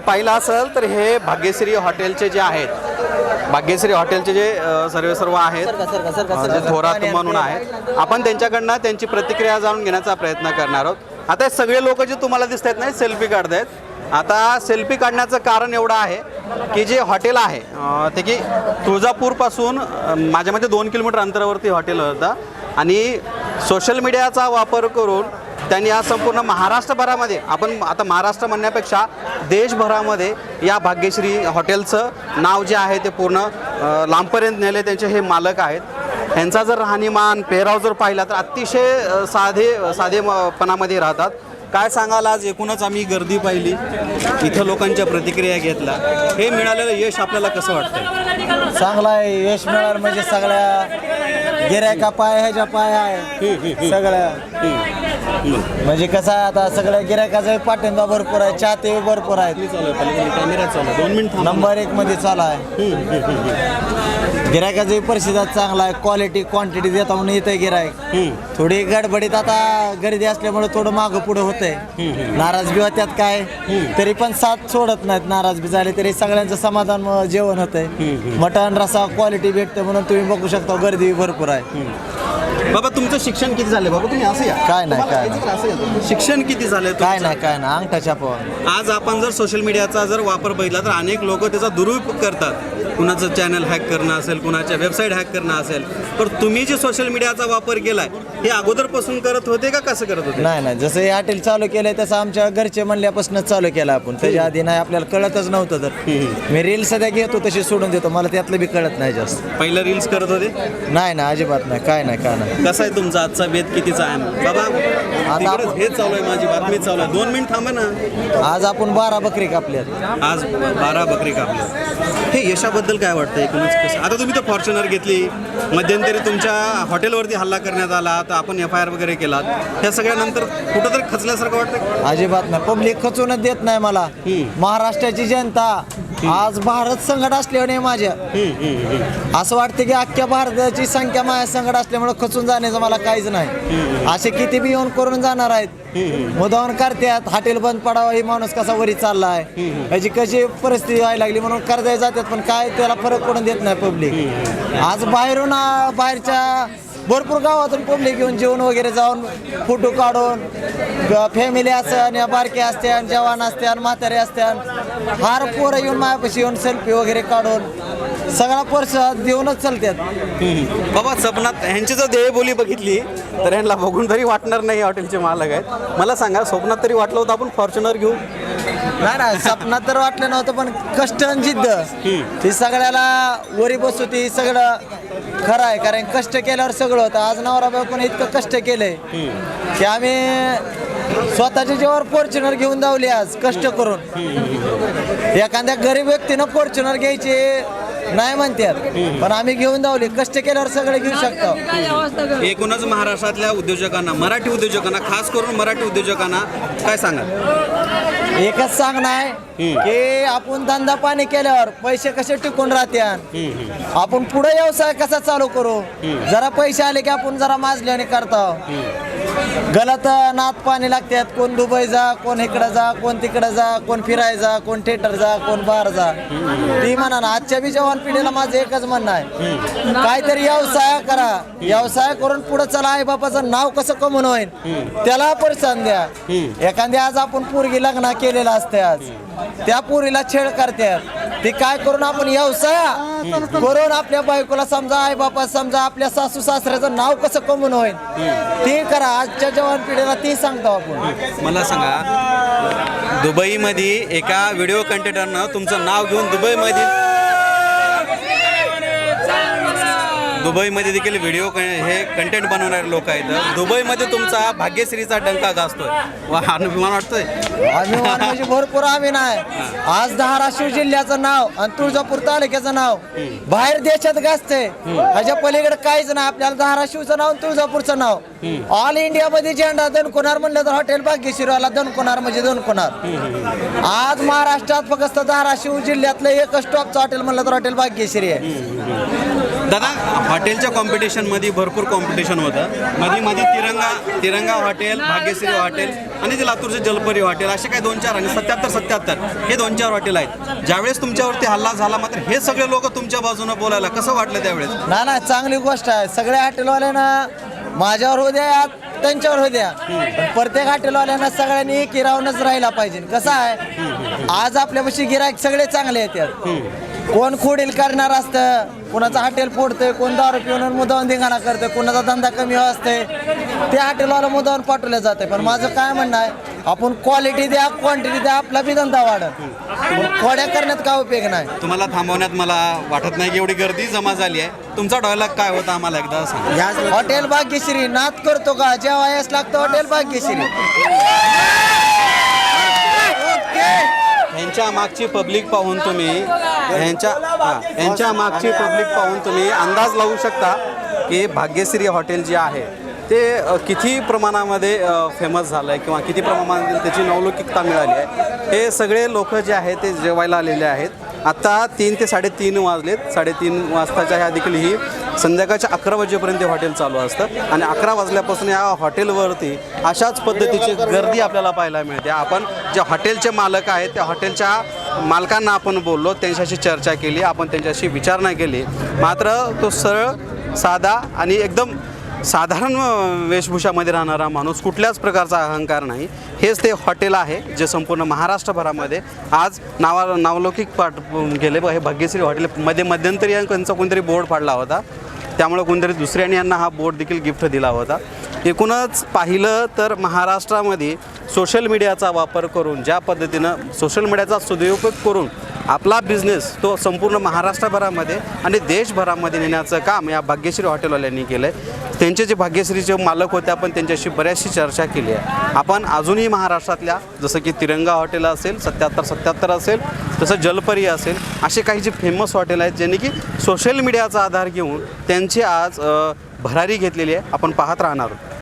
पाहिलं असेल तर हे भाग्यश्री हॉटेलचे जे आहेत भाग्यश्री हॉटेलचे जे सर्व सर्व आहेत जे थोरात म्हणून आहेत आपण त्यांच्याकडनं त्यांची प्रतिक्रिया जाणून घेण्याचा प्रयत्न करणार आहोत. आता हे सगळे लोक जे तुम्हाला दिसत आहेत नाही सेल्फी काढतायत. आता सेल्फी काढण्याचं कारण एवढं आहे की जे हॉटेल आहे ते की तुळजापूरपासून माझ्या मते दोन किलोमीटर अंतरावरती हॉटेल होतं. आणि सोशल मीडियाचा वापर करून त्यांनी या संपूर्ण महाराष्ट्रभरामध्ये आपण आता महाराष्ट्र म्हणण्यापेक्षा देशभरामध्ये या भाग्यश्री हॉटेलचं नाव जे आहे ते पूर्ण लांबपर्यंत नेले त्यांचे हे मालक आहेत. ह्यांचा जर राहणीमान पेहराव जर पाहिला तर अतिशय साधे साधेपणामध्ये राहतात. काय सांगाल आज? एकूणच आम्ही गर्दी पाहिली. इथं लोकांच्या प्रतिक्रिया घेतल्या. हे मिळालेलं यश आपल्याला कसं वाटतं चांगला आहे. यश मिळालं म्हणजे सगळ्या गिरायका पाय ह्याच्या पाय आहे? सगळ्या म्हणजे कसं आहे आता सगळ्या गिरायकाचा पाठिंबा भरपूर आहे चाहते भरपूर आहेत. नंबर एक मध्ये चालू आहे. गिरायकाचा परिस्थिती चांगला आहे. क्वालिटी क्वांटिटी देता म्हणून येते गिरायक थोडी गडबडीत आता गर्दी असल्यामुळे थोडं मागं पुढं होतंय. नाराज बी होत्यात काय? तरी पण साथ सोडत नाहीत नाराज बी झाले तरी सगळ्यांचं समाधान जेवण होतंय. मटण रसा क्वालिटी भेटते म्हणून तुम्ही बघू शकता गर्दी भरपूर आहे. बाबा तुमचं शिक्षण किती झालं बाबा तुम्ही असं या. काय नाही, काय. शिक्षण किती झालं काय नाही काय नाही. अंगठा छापावर आज आपण जर सोशल मीडियाचा जर वापर बघितला तर अनेक लोक त्याचा दुरुपयोग करतात. कुणाचं चॅनल हॅक करणं असेल कुणाच्या वेबसाईट हॅक करणं असेल पण तुम्ही जे सोशल मीडियाचा वापर केलाय हे अगोदरपासून करत होते का कसं करत होते? नाही नाही जसं हे हॉटेल चालू केलंय तसं आमच्या घरचे म्हणल्यापासूनच चालू केलं आपण. त्याच्या आधी नाही आपल्याला कळतच नव्हतं तर. मी रील सध्या घेतो तशी सोडून देतो. मला त्यातलं बी कळत नाही जास्त. पहिलं रील्स करत होते? नाही ना अजिबात नाही. काय नाही काय नाही. कसा आहे तुमचा आजचा बेत कितीचा आहे? बाबा तिकडंच हेच चालू आहे माझी बातमी चालू आहे. दोन मिनिट थांबा ना. आज आपण बारा बकरी कापल्यात. आज बारा बकरी कापल्या हे यशाबद्दल काय वाटतं एकूणच कसं? आता तुम्ही तर फॉर्च्युनर घेतली मध्यंतरी तुमच्या हॉटेलवरती हल्ला करण्यात आला तर आपण एफ आय आर वगैरे केलात. ह्या सगळ्यानंतर कुठंतरी खचल्यासारखं वाटतं अजिबात नाही. पब्लिक खचूनच देत नाही मला. महाराष्ट्राची जनता आज भारत संकट असल्यावर नाही माझ्या. असं वाटतं की अख्ख्या भारताची संख्या माझ्या संकट असल्यामुळे खचून जाण्याचं मला काहीच नाही. असे किती बी येऊन करून जाणार आहेत. मुदावून करतात हॉटेल बंद पडावं ही माणूस कसा वरी चाललाय? याची कशी परिस्थिती व्हायला लागली म्हणून कर्जाय जातात पण काय त्याला फरक पडून देत नाही पब्लिक आज बाहेरून बाहेरच्या भरपूर गावातून पब्लिक घेऊन जेवण वगैरे जाऊन फोटो काढून फॅमिली असन या बारके असत्यान जवान असत्यान म्हातारे असत्यान फार पोरं येऊन मायापाशी येऊन सेल्फी वगैरे काढून सगळा पर्स देऊनच चालतात बाबा स्वप्नात ह्यांची जर देहबोली बघितली तर ह्यांना बघून तरी वाटणार नाही हॉटेलचे मालक आहेत. मला सांगा स्वप्नात तरी वाटलं होतं आपण फॉर्च्युनर घेऊ? नाही ना स्वप्नात तर वाटलं नव्हतं पण कष्ट आणि जिद्द ही सगळ्याला वरी बसू ती सगळं खरं आहे कारण कष्ट केल्यावर सगळं होतं. आज नवरा बायकोने इतकं कष्ट केलंय की आम्ही स्वतःच्या जीवावर फॉर्च्युनर घेऊन जावली आज कष्ट करून. एखाद्या गरीब व्यक्तीनं फॉर्च्युनर घ्यायची नाही म्हणतात पण आम्ही घेऊन जावली कष्ट केल्यावर सगळे घेऊ शकतो. एकूणच महाराष्ट्रातल्या उद्योजकांना मराठी उद्योजकांना खास करून मराठी उद्योजकांना काय सांगा एकच सांगणं आहे की आपण धंदा पाणी केल्यावर पैसे कसे टिकून राहत्यान आपण पुढे व्यवसाय कसा चालू करू? जरा पैसे आले की आपण जरा माजल्याने करतो. गलत नात पाणी लागतात कोण दुबई जा कोण इकडं जा कोण तिकडं जा कोण फिराय जा कोण थिएटर जा कोण बार जा. ती म्हणा ना आजच्या बी जवान पिढीला माझं एकच म्हणणं आहे. काहीतरी व्यवसाय करा. व्यवसाय करून पुढे चला आई बापाचं नाव कसं कमवून होईल? त्याला प्रोत्साहन द्या. एखाद्या आज आपण पोरगी लग्न केलेलं असते आज. त्या पोरीला छेड करतात ते काय करून आपण व्यवसाय करून आपल्या बायकोला समजा आई बापा समजा आपल्या सासू सासऱ्याचं नाव कसं कमवून होईल? ते करा. आजच्या जवान पिढीला ते सांगतो आपण. मला सांगा दुबईमध्ये एका व्हिडिओ कंटेंटरनं तुमचं नाव घेऊन दुबईमध्ये दुबईमध्ये देखील व्हिडिओ हे कंटेंट बनवणारे लोक आहेत. दुबईमध्ये तुमचा भाग्यश्रीचा डंका गाजतोय. वा अभिमान वाटतोय? अभिमान म्हणजे भरपूर आम्ही नाही. आज धाराशिव जिल्ह्याचं नाव आणि तुळजापूर तालुक्याचं नाव बाहेर देशात गाजते ह्याच्या पलीकडे काहीच नाही. आपल्याला धाराशिवचं नाव आणि तुळजापूरचं नाव. ऑल इंडिया मध्ये झेंडा दणकुनार म्हणलं तर हॉटेल भाग्यश्रीवाला दणकुनार म्हणजे दणकुनार आज महाराष्ट्रात फक्त धाराशिव जिल्ह्यातलं एकच टॉपचं हॉटेल म्हणलं तर हॉटेल भाग्यश्री आहे. दादा हॉटेलच्या कॉम्पिटिशनमध्ये भरपूर कॉम्पिटिशन होतं. मध्ये मध्ये तिरंगा तिरंगा हॉटेल भाग्यश्री हॉटेल आणि ते लातूरचे जलपरी हॉटेल असे काही दोन चार आणि सत्याहत्तर सत्याहत्तर हे दोन चार हॉटेल आहेत. ज्यावेळेस तुमच्यावरती हल्ला झाला मात्र हे सगळे लोक तुमच्या बाजूने बोलायला कसं वाटलं त्यावेळेस? ना ना चांगली गोष्ट आहे. सगळ्या हॉटेलवाल्यांना माझ्यावर होऊ द्या त्यांच्यावर होऊ द्या. प्रत्येक हॉटेलवाल्यांना सगळ्यांनी एकी राहूनच राहिला पाहिजे. कसं आहे? आज आपल्यापाशी गिराईक सगळे चांगले येतात. कोण खोडील करणार असतं? कोणाचं हॉटेल फोडतंय? कोण दारू पिऊन मुदावून धिंगाणा करतंय? कोणाचा धंदा कमी असतंय? ते हॉटेलवाला मुदावून पाठवलं जाते पण माझं काय म्हणणं आहे आपण क्वालिटी द्या क्वांटिटी द्या आपला बी धंदा वाढत खोड्या करण्यात काय उपयोग नाही. तुम्हाला थांबवण्यात मला वाटत नाही की एवढी गर्दी जमा झाली आहे. तुमचा डायलॉग काय होता आम्हाला एकदा सांगा. हॉटेल भाग्यश्री नाद करतो का? जेव्हा यास लागतं हॉटेल भाग्यश्री. ओके. ह्यांच्या मागची पब्लिक पाहून तुम्ही ह्यांच्या ह्यांच्या मागची पब्लिक पाहून तुम्ही अंदाज लावू शकता की भाग्यश्री हॉटेल जे आहे ते किती प्रमाणामध्ये फेमस झालं आहे किंवा किती प्रमाणामध्ये त्याची नवलौकिकता मिळाली आहे. हे सगळे लोक जे आहेत ते जेवायला आलेले आहेत. आत्ता तीन ते साडेतीन वाजलेत. साडेतीन वाजताच्या ह्या देखील ही संध्याकाळच्या अकरा वाजेपर्यंत हॉटेल चालू असतं. आणि अकरा वाजल्यापासून या हॉटेलवरती अशाच पद्धतीची गर्दी आपल्याला पाहायला मिळते. आपण जे हॉटेलचे मालक आहेत त्या हॉटेलच्या मालकांना आपण बोललो त्यांच्याशी चर्चा केली आपण त्यांच्याशी विचारणा केली. मात्र तो सरळ साधा आणि एकदम साधारण वेशभूषामध्ये राहणारा माणूस कुठल्याच प्रकारचा अहंकार नाही. हेच ते हॉटेल आहे जे संपूर्ण महाराष्ट्रभरामध्ये आज नावा नावलौकिक पाठ गेले. हे भाग्यश्री हॉटेलमध्ये मध्यंतरी यांचा कोणतरी बोर्ड फाडला होता. त्यामुळे कोणतरी दुसऱ्याने यांना हा बोर्ड देखील गिफ्ट दिला होता. एकूणच पाहिलं तर महाराष्ट्रामध्ये सोशल मीडियाचा वापर करून ज्या पद्धतीनं सोशल मीडियाचा सदुपयोग करून आपला बिझनेस तो संपूर्ण महाराष्ट्रभरामध्ये आणि देशभरामध्ये नेण्याचं काम या भाग्यश्री हॉटेलवाल्यांनी केलं आहे त्यांचे जे भाग्यश्रीचे मालक होते आपण त्यांच्याशी बऱ्याचशी चर्चा केली आहे. आपण अजूनही महाराष्ट्रातल्या जसं की तिरंगा हॉटेल असेल सत्याहत्तर सत्याहत्तर असेल तसं जलपरी असेल असे काही जे फेमस हॉटेल आहेत ज्यांनी की सोशल मीडियाचा आधार घेऊन त्यांचे आज भरारी घेतलेली आहे. आपण पाहत राहणार. आहोत